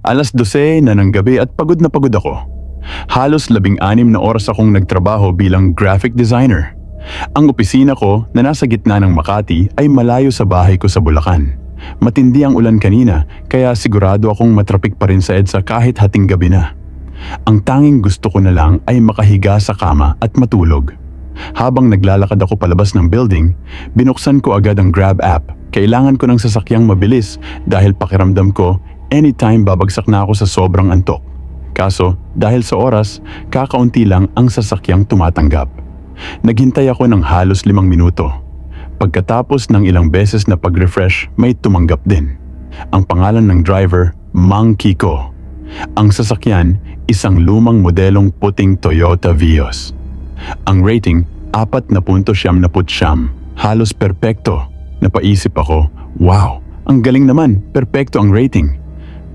Alas 12 na ng gabi at pagod na pagod ako. Halos labing anim na oras akong nagtrabaho bilang graphic designer. Ang opisina ko na nasa gitna ng Makati ay malayo sa bahay ko sa Bulacan. Matindi ang ulan kanina kaya sigurado akong matrapik pa rin sa EDSA kahit hating gabi na. Ang tanging gusto ko na lang ay makahiga sa kama at matulog. Habang naglalakad ako palabas ng building, binuksan ko agad ang Grab app. Kailangan ko ng sasakyang mabilis dahil pakiramdam ko anytime babagsak na ako sa sobrang antok. Kaso dahil sa oras, kakaunti lang ang sasakyang tumatanggap. Naghintay ako ng halos limang minuto. Pagkatapos ng ilang beses na pag-refresh, may tumanggap din. Ang pangalan ng driver, Mang Kiko. Ang sasakyan, isang lumang modelong puting Toyota Vios. Ang rating, 4.79. Halos perpekto. Napaisip ako, wow, ang galing naman, perpekto ang rating.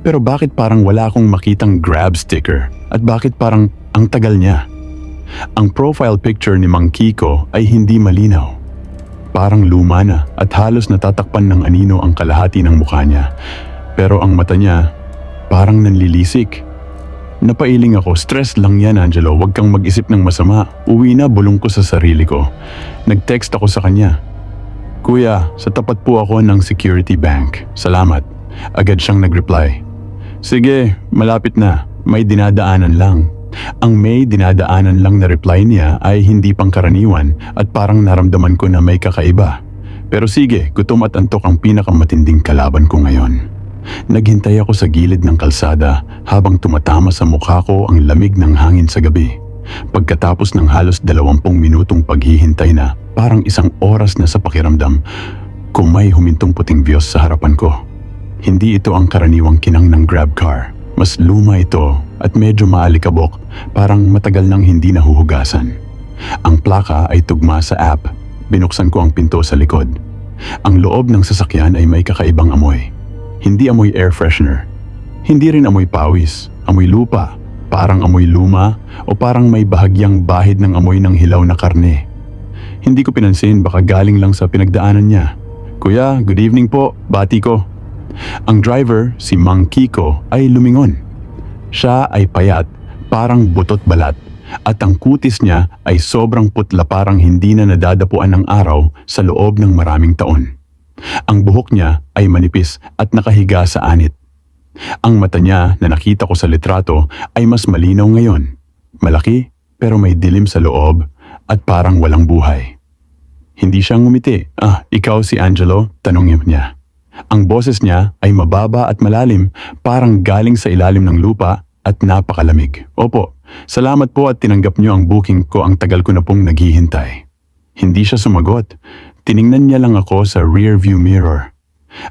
Pero bakit parang wala akong makitang grab sticker? At bakit parang ang tagal niya? Ang profile picture ni Mang Kiko ay hindi malinaw. Parang luma na at halos natatakpan ng anino ang kalahati ng mukha niya. Pero ang mata niya, parang nanlilisik. Napailing ako, stress lang yan Angelo, huwag kang mag-isip ng masama. Uwi na bulong ko sa sarili ko. Nag-text ako sa kanya. Kuya, sa tapat po ako ng security bank. Salamat. Agad siyang nag-reply. Sige, malapit na. May dinadaanan lang. Ang may dinadaanan lang na reply niya ay hindi pangkaraniwan at parang naramdaman ko na may kakaiba. Pero sige, gutom at antok ang pinakamatinding kalaban ko ngayon. Naghintay ako sa gilid ng kalsada habang tumatama sa mukha ko ang lamig ng hangin sa gabi. Pagkatapos ng halos dalawampung minutong paghihintay na parang isang oras na sa pakiramdam, kumay humintong puting Vios sa harapan ko. Hindi ito ang karaniwang kinang ng grab car. Mas luma ito at medyo maalikabok, parang matagal nang hindi nahuhugasan. Ang plaka ay tugma sa app. Binuksan ko ang pinto sa likod. Ang loob ng sasakyan ay may kakaibang amoy. Hindi amoy air freshener. Hindi rin amoy pawis. Amoy lupa. Parang amoy luma o parang may bahagyang bahid ng amoy ng hilaw na karne. Hindi ko pinansin baka galing lang sa pinagdaanan niya. Kuya, good evening po. Bati ko. Ang driver, si Mang Kiko, ay lumingon. Siya ay payat, parang butot balat, at ang kutis niya ay sobrang putla parang hindi na nadadapuan ng araw sa loob ng maraming taon. Ang buhok niya ay manipis at nakahiga sa anit. Ang mata niya na nakita ko sa litrato ay mas malinaw ngayon. Malaki pero may dilim sa loob at parang walang buhay. Hindi siya ngumiti. Ah, ikaw si Angelo? Tanongin niya. Ang boses niya ay mababa at malalim, parang galing sa ilalim ng lupa at napakalamig. Opo, salamat po at tinanggap niyo ang booking ko ang tagal ko na pong naghihintay. Hindi siya sumagot. Tiningnan niya lang ako sa rear view mirror.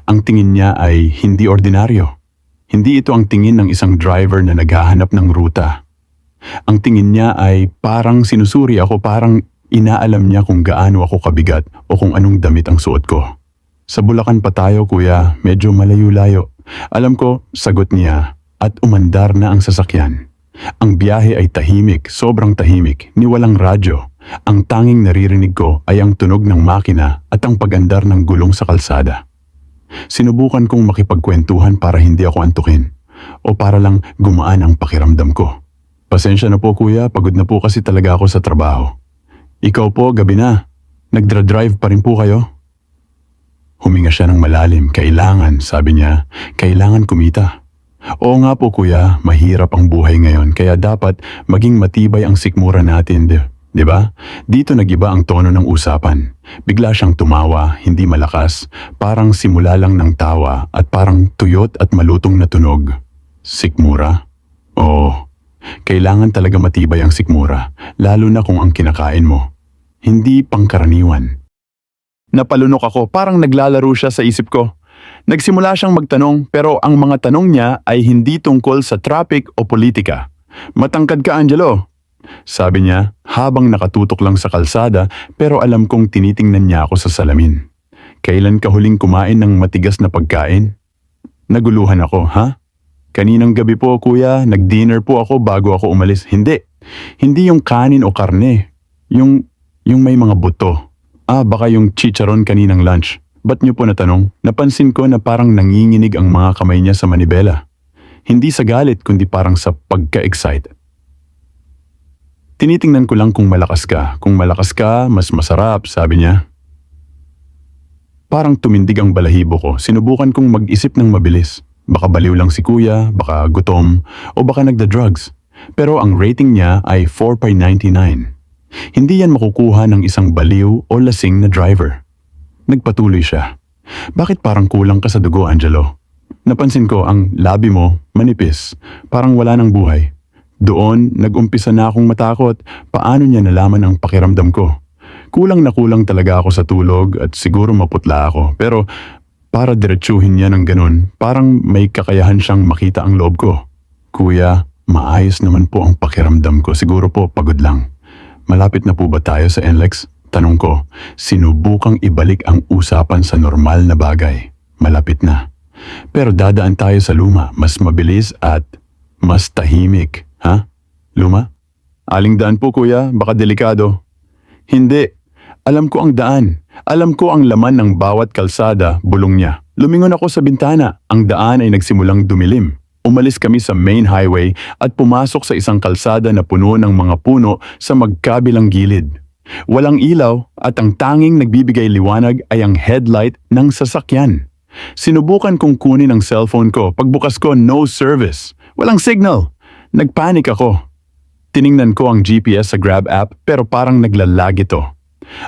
Ang tingin niya ay hindi ordinaryo. Hindi ito ang tingin ng isang driver na naghahanap ng ruta. Ang tingin niya ay parang sinusuri ako parang inaalam niya kung gaano ako kabigat o kung anong damit ang suot ko. Sa Bulacan pa tayo kuya, medyo malayo-layo. Alam ko, sagot niya at umandar na ang sasakyan. Ang biyahe ay tahimik, sobrang tahimik, ni walang radyo. Ang tanging naririnig ko ay ang tunog ng makina at ang pagandar ng gulong sa kalsada. Sinubukan kong makipagkwentuhan para hindi ako antukin o para lang gumaan ang pakiramdam ko. Pasensya na po kuya, pagod na po kasi talaga ako sa trabaho. Ikaw po, gabi na. Nagdra-drive pa rin po kayo? Huminga siya ng malalim. Kailangan, sabi niya, kailangan kumita. Oo nga po kuya, mahirap ang buhay ngayon kaya dapat maging matibay ang sikmura natin, di, di ba? Dito nagiba ang tono ng usapan. Bigla siyang tumawa, hindi malakas, parang simula lang ng tawa at parang tuyot at malutong na tunog. Sikmura? Oo. Kailangan talaga matibay ang sikmura, lalo na kung ang kinakain mo. Hindi pangkaraniwan. Napalunok ako, parang naglalaro siya sa isip ko. Nagsimula siyang magtanong pero ang mga tanong niya ay hindi tungkol sa traffic o politika. Matangkad ka Angelo. Sabi niya habang nakatutok lang sa kalsada pero alam kong tinitingnan niya ako sa salamin. Kailan ka huling kumain ng matigas na pagkain? Naguluhan ako, ha? Kaninang gabi po kuya, nag-dinner po ako bago ako umalis. Hindi. Hindi yung kanin o karne. Yung, yung may mga buto. Ah, baka yung chicharon kaninang lunch. Ba't niyo po natanong? Napansin ko na parang nanginginig ang mga kamay niya sa manibela. Hindi sa galit kundi parang sa pagka-excite. Tinitingnan ko lang kung malakas ka. Kung malakas ka, mas masarap, sabi niya. Parang tumindig ang balahibo ko. Sinubukan kong mag-isip ng mabilis. Baka baliw lang si kuya, baka gutom, o baka nagda-drugs. Pero ang rating niya ay 4.99. Hindi yan makukuha ng isang baliw o lasing na driver. Nagpatuloy siya. Bakit parang kulang ka sa dugo, Angelo? Napansin ko ang labi mo, manipis, parang wala ng buhay. Doon, nag-umpisa na akong matakot. Paano niya nalaman ang pakiramdam ko? Kulang na kulang talaga ako sa tulog at siguro maputla ako. Pero para diretsuhin niya ng ganun, parang may kakayahan siyang makita ang loob ko. Kuya, maayos naman po ang pakiramdam ko. Siguro po pagod lang. Malapit na po ba tayo sa NLEX? Tanong ko, sinubukang ibalik ang usapan sa normal na bagay. Malapit na. Pero dadaan tayo sa luma, mas mabilis at mas tahimik. Ha? Luma? Aling daan po kuya, baka delikado. Hindi. Alam ko ang daan. Alam ko ang laman ng bawat kalsada, bulong niya. Lumingon ako sa bintana. Ang daan ay nagsimulang dumilim. Umalis kami sa main highway at pumasok sa isang kalsada na puno ng mga puno sa magkabilang gilid. Walang ilaw at ang tanging nagbibigay liwanag ay ang headlight ng sasakyan. Sinubukan kong kunin ang cellphone ko. Pagbukas ko, no service. Walang signal. Nagpanik ako. Tiningnan ko ang GPS sa Grab app pero parang naglalag ito.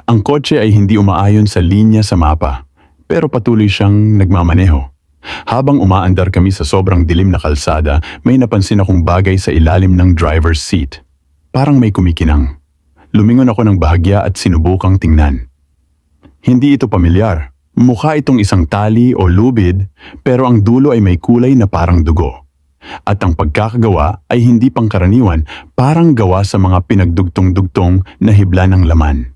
Ang kotse ay hindi umaayon sa linya sa mapa, pero patuloy siyang nagmamaneho. Habang umaandar kami sa sobrang dilim na kalsada, may napansin akong bagay sa ilalim ng driver's seat. Parang may kumikinang. Lumingon ako ng bahagya at sinubukang tingnan. Hindi ito pamilyar. Mukha itong isang tali o lubid, pero ang dulo ay may kulay na parang dugo. At ang pagkakagawa ay hindi pangkaraniwan, parang gawa sa mga pinagdugtong-dugtong na hibla ng laman.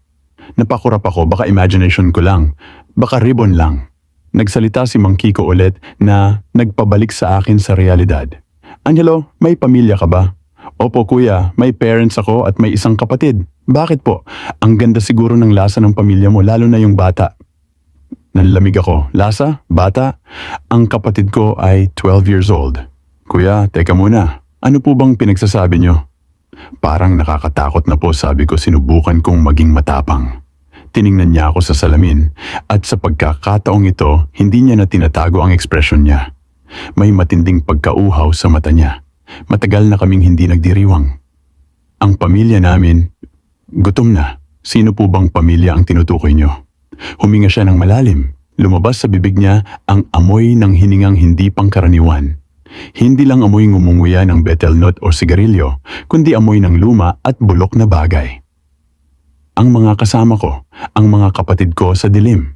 Napakurap ako, baka imagination ko lang, baka ribbon lang. Nagsalita si Mang Kiko ulit na nagpabalik sa akin sa realidad. Angelo, may pamilya ka ba? Opo kuya, may parents ako at may isang kapatid. Bakit po? Ang ganda siguro ng lasa ng pamilya mo, lalo na yung bata. Nanlamig ako. Lasa? Bata? Ang kapatid ko ay 12 years old. Kuya, teka muna. Ano po bang pinagsasabi nyo? Parang nakakatakot na po sabi ko sinubukan kong maging matapang. Tiningnan niya ako sa salamin at sa pagkakataong ito, hindi niya na tinatago ang ekspresyon niya. May matinding pagkauhaw sa mata niya. Matagal na kaming hindi nagdiriwang. Ang pamilya namin, gutom na. Sino po bang pamilya ang tinutukoy niyo? Huminga siya ng malalim. Lumabas sa bibig niya ang amoy ng hiningang hindi pangkaraniwan. Hindi lang amoy ngumunguya ng betel nut o sigarilyo, kundi amoy ng luma at bulok na bagay. Ang mga kasama ko, ang mga kapatid ko sa dilim.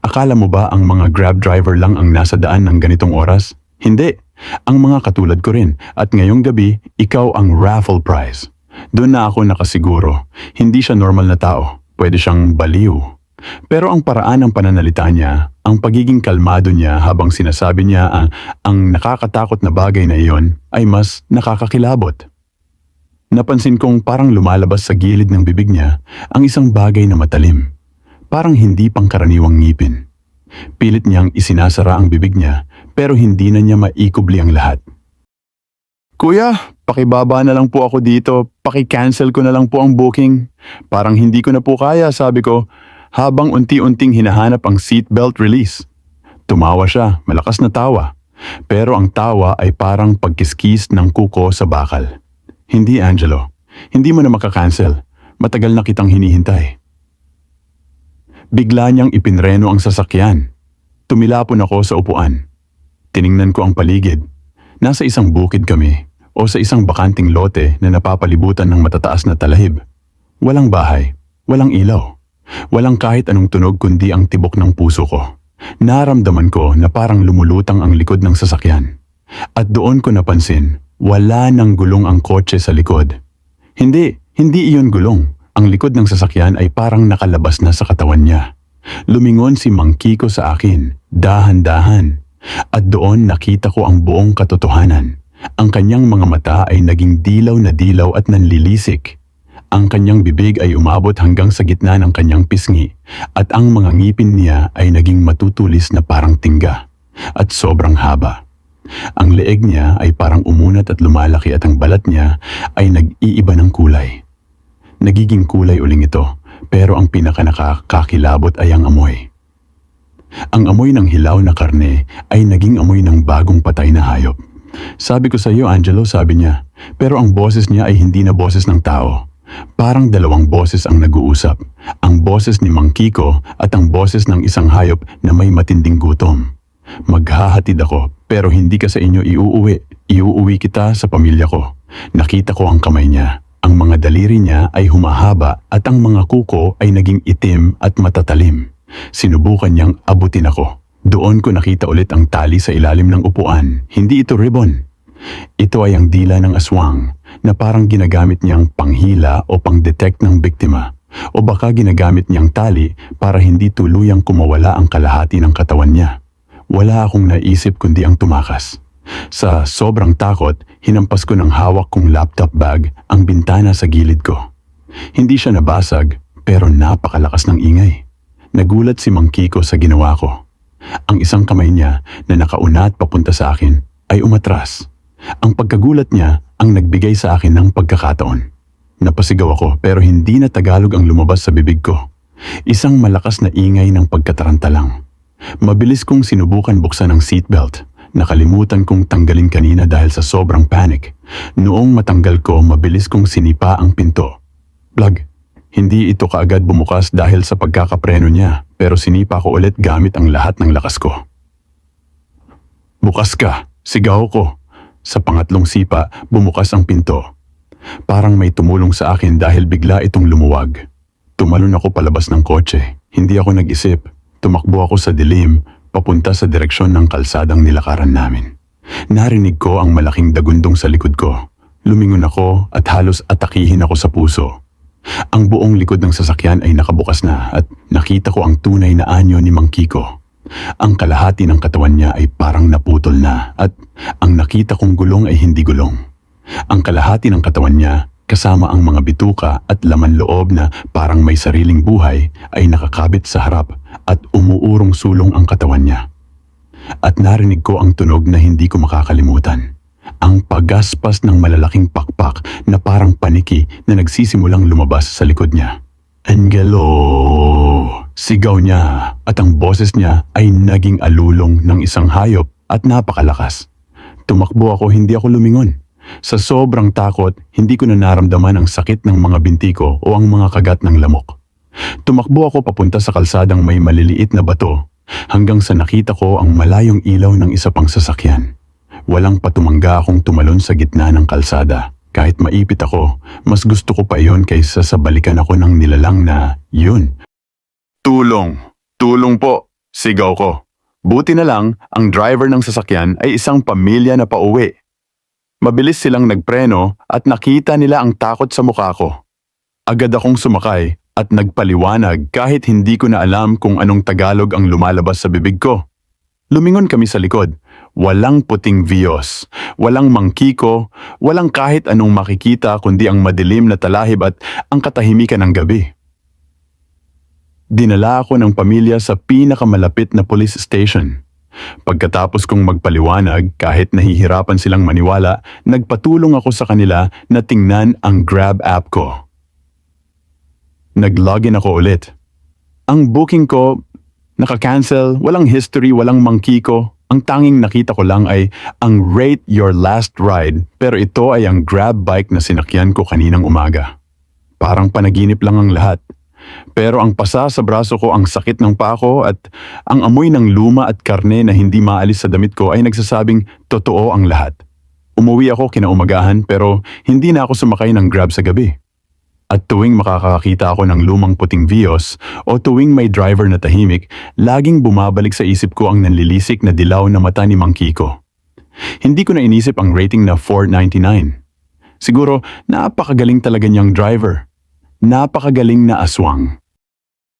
Akala mo ba ang mga grab driver lang ang nasa daan ng ganitong oras? Hindi. Ang mga katulad ko rin at ngayong gabi, ikaw ang raffle prize. Doon na ako nakasiguro. Hindi siya normal na tao. Pwede siyang baliw. Pero ang paraan ng pananalita niya, ang pagiging kalmado niya habang sinasabi niya ang, ang nakakatakot na bagay na iyon ay mas nakakakilabot. Napansin kong parang lumalabas sa gilid ng bibig niya ang isang bagay na matalim. Parang hindi pangkaraniwang ngipin. Pilit niyang isinasara ang bibig niya pero hindi na niya maikubli ang lahat. Kuya, pakibaba na lang po ako dito. Paki-cancel ko na lang po ang booking. Parang hindi ko na po kaya, sabi ko, habang unti-unting hinahanap ang seatbelt release. Tumawa siya, malakas na tawa. Pero ang tawa ay parang pagkiskis ng kuko sa bakal. Hindi, Angelo. Hindi mo na makakancel. Matagal na kitang hinihintay. Bigla niyang ipinreno ang sasakyan. Tumilapon ako sa upuan. Tiningnan ko ang paligid. Nasa isang bukid kami o sa isang bakanting lote na napapalibutan ng matataas na talahib. Walang bahay, walang ilaw, walang kahit anong tunog kundi ang tibok ng puso ko. Naramdaman ko na parang lumulutang ang likod ng sasakyan. At doon ko napansin, wala nang gulong ang kotse sa likod. Hindi, hindi iyon gulong. Ang likod ng sasakyan ay parang nakalabas na sa katawan niya. Lumingon si Mang Kiko sa akin, dahan-dahan. At doon nakita ko ang buong katotohanan. Ang kanyang mga mata ay naging dilaw na dilaw at nanlilisik. Ang kanyang bibig ay umabot hanggang sa gitna ng kanyang pisngi at ang mga ngipin niya ay naging matutulis na parang tingga at sobrang haba. Ang leeg niya ay parang umunat at lumalaki at ang balat niya ay nag-iiba ng kulay. Nagiging kulay uling ito, pero ang pinaka nakakakilabot ay ang amoy. Ang amoy ng hilaw na karne ay naging amoy ng bagong patay na hayop. Sabi ko sa iyo, Angelo, sabi niya, pero ang boses niya ay hindi na boses ng tao. Parang dalawang boses ang nag-uusap. Ang boses ni Mang Kiko at ang boses ng isang hayop na may matinding gutom. Maghahatid ako, pero hindi ka sa inyo iuuwi. Iuuwi kita sa pamilya ko. Nakita ko ang kamay niya. Ang mga daliri niya ay humahaba at ang mga kuko ay naging itim at matatalim. Sinubukan niyang abutin ako. Doon ko nakita ulit ang tali sa ilalim ng upuan. Hindi ito ribbon. Ito ay ang dila ng aswang na parang ginagamit niyang panghila o pang-detect ng biktima. O baka ginagamit niyang tali para hindi tuluyang kumawala ang kalahati ng katawan niya. Wala akong naisip kundi ang tumakas. Sa sobrang takot, hinampas ko ng hawak kong laptop bag ang bintana sa gilid ko. Hindi siya nabasag pero napakalakas ng ingay. Nagulat si Mang Kiko sa ginawa ko. Ang isang kamay niya na nakaunat papunta sa akin ay umatras. Ang pagkagulat niya ang nagbigay sa akin ng pagkakataon. Napasigaw ako pero hindi na Tagalog ang lumabas sa bibig ko. Isang malakas na ingay ng pagkataranta lang. Mabilis kong sinubukan buksan ang seatbelt. Nakalimutan kong tanggalin kanina dahil sa sobrang panic. Noong matanggal ko, mabilis kong sinipa ang pinto. Plug, hindi ito kaagad bumukas dahil sa pagkakapreno niya, pero sinipa ko ulit gamit ang lahat ng lakas ko. Bukas ka, sigaw ko. Sa pangatlong sipa, bumukas ang pinto. Parang may tumulong sa akin dahil bigla itong lumuwag. Tumalon ako palabas ng kotse. Hindi ako nag-isip. Tumakbo ako sa dilim, papunta sa direksyon ng kalsadang nilakaran namin. Narinig ko ang malaking dagundong sa likod ko. Lumingon ako at halos atakihin ako sa puso. Ang buong likod ng sasakyan ay nakabukas na at nakita ko ang tunay na anyo ni Mang Kiko. Ang kalahati ng katawan niya ay parang naputol na at ang nakita kong gulong ay hindi gulong. Ang kalahati ng katawan niya kasama ang mga bituka at laman loob na parang may sariling buhay ay nakakabit sa harap at umuurong sulong ang katawan niya. At narinig ko ang tunog na hindi ko makakalimutan. Ang pagaspas ng malalaking pakpak na parang paniki na nagsisimulang lumabas sa likod niya. Angelo! Sigaw niya at ang boses niya ay naging alulong ng isang hayop at napakalakas. Tumakbo ako hindi ako lumingon. Sa sobrang takot, hindi ko na naramdaman ang sakit ng mga binti ko o ang mga kagat ng lamok. Tumakbo ako papunta sa kalsadang may maliliit na bato hanggang sa nakita ko ang malayong ilaw ng isa pang sasakyan. Walang patumangga akong tumalon sa gitna ng kalsada. Kahit maipit ako, mas gusto ko pa iyon kaysa sa balikan ako ng nilalang na yun. Tulong! Tulong po! Sigaw ko. Buti na lang, ang driver ng sasakyan ay isang pamilya na pauwi. Mabilis silang nagpreno at nakita nila ang takot sa mukha ko. Agad akong sumakay at nagpaliwanag kahit hindi ko na alam kung anong Tagalog ang lumalabas sa bibig ko. Lumingon kami sa likod. Walang puting Vios, walang mangkiko, walang kahit anong makikita kundi ang madilim na talahib at ang katahimikan ng gabi. Dinala ako ng pamilya sa pinakamalapit na police station. Pagkatapos kong magpaliwanag kahit nahihirapan silang maniwala, nagpatulong ako sa kanila na tingnan ang Grab app ko. Nag-login ako ulit. Ang booking ko, naka-cancel, walang history, walang mangki ko. Ang tanging nakita ko lang ay ang rate your last ride pero ito ay ang grab bike na sinakyan ko kaninang umaga. Parang panaginip lang ang lahat. Pero ang pasa sa braso ko ang sakit ng pako at ang amoy ng luma at karne na hindi maalis sa damit ko ay nagsasabing totoo ang lahat. Umuwi ako kinaumagahan pero hindi na ako sumakay ng grab sa gabi. At tuwing makakakita ako ng lumang puting Vios o tuwing may driver na tahimik, laging bumabalik sa isip ko ang nanlilisik na dilaw na mata ni Mang Kiko. Hindi ko na inisip ang rating na 499. Siguro napakagaling talaga niyang driver. Napakagaling na aswang.